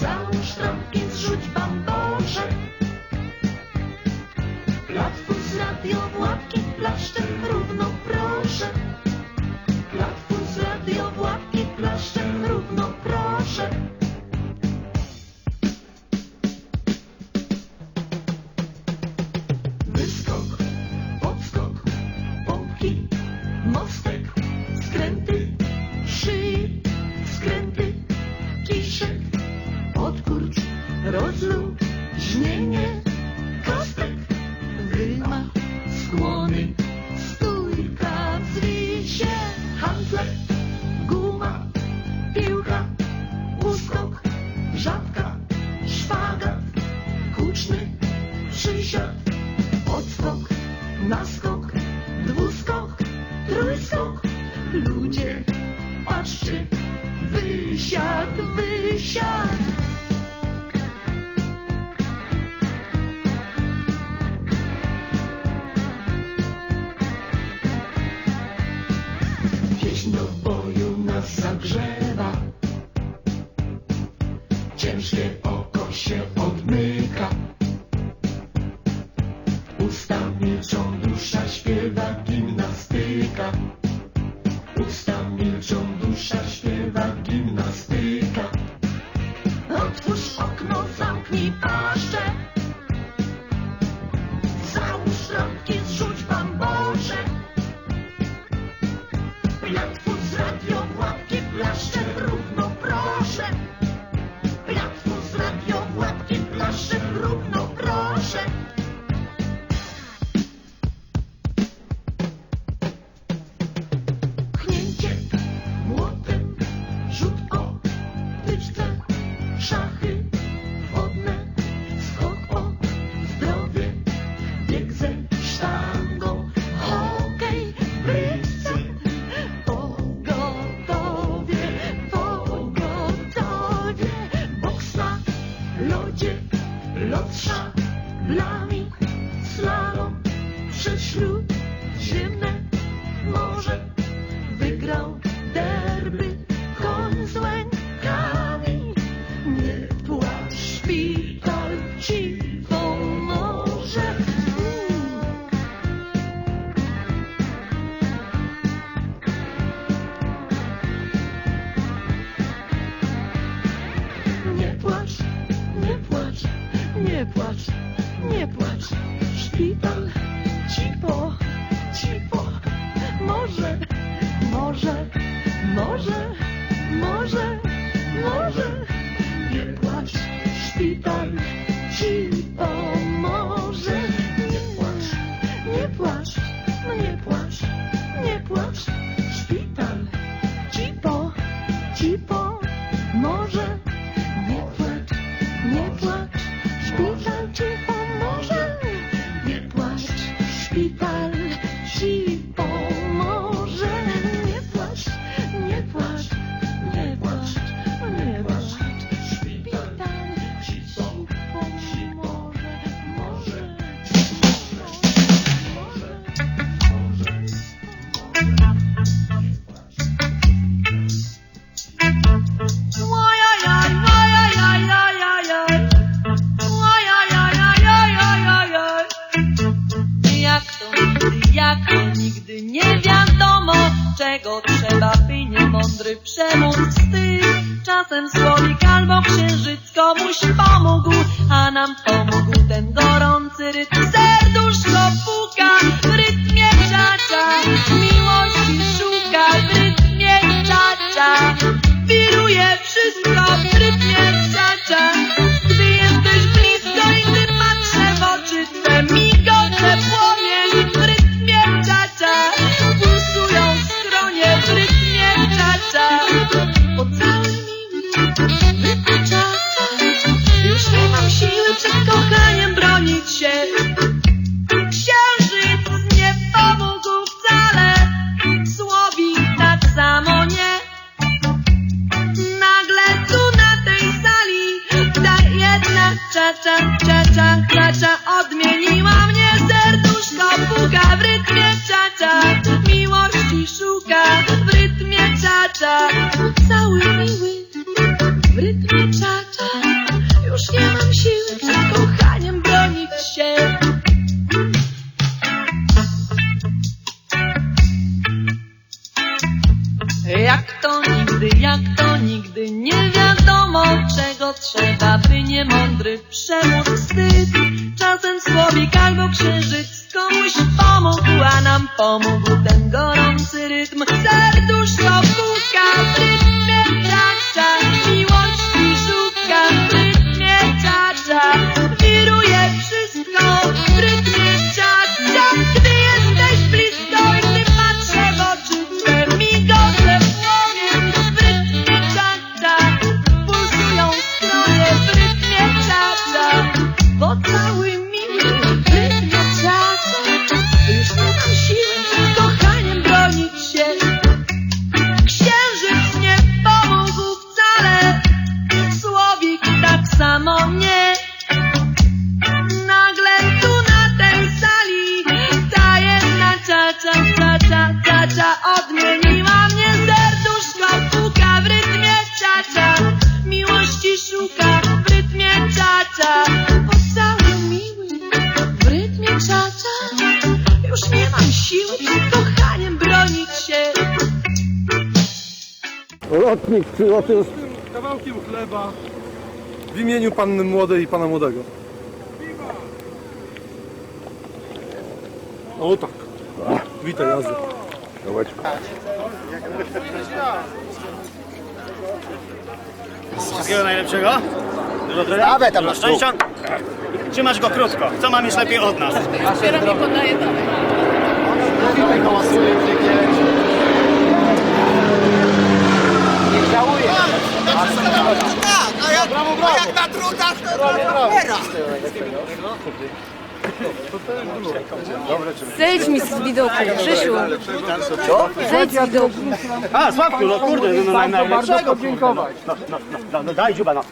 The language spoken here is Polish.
Załóż trampki, zrzuć bambosze. Platfus z radio łapki, plaszczem równo proszę. Żnienie, kostek, wymach, skłony, stójka, zwisie, handler, guma, piłka, uskok, żabka, szpagat, kuczny, przysiad, odskok, naskok, dwuskok, trójskok. Ludzie, patrzcie, wysiad, wysiad. Ciężkie oko się odmyka. Usta milczą, dusza śpiewa, gimnastyka. Usta milczą, dusza śpiewa, gimnastyka. Otwórz okno, zamknij paszczę. Lodzie, lot szablami, slalom przez śród ziemne morze nie płacz, nie płacz. Szpital ci po, ci po, może, może, może, może, Czego trzeba by niemądry przemóc wstyd Czasem słoik albo księżyc komuś pomógł A nam pomógł ten gorący rytm mam siły przed kochaniem bronić się. Księżyc nie pomógł wcale. Słowik tak samo nie. Nagle tu na tej sali Ta jedna czacza, czacza, czacza Odmieniła mnie. Serduszko Puka w rytmie czacza Miłości szuka w rytmie czacza Cały miły sił przed kochaniem bronić się. Jak to nigdy, jak to nigdy, nie wiadomo czego trzeba, by nie mądry przemóc wstyd. Czasem słowik albo krzyżyc komuś pomógł, a nam pomógł ten gorący rytm. Serduszko puka w rytmie tak, tak. Przed kochaniem bronić się Lotnik przyłotył z kawałkiem chleba w imieniu panny młodej i pana młodego. O tak. Witaj Jazdy. Wszystkiego najlepszego. Dużo zdrowia. Dawaj tam Dużo szczęścia. Trzymasz go krótko. Co mam mieć lepiej od nas? Zejdź mi z widoku, Grzesiu. Zejdź z widoku. A, Sławku, no kurde, no, no, najlepszego. No, no, no, no, no, daj dziuba, no.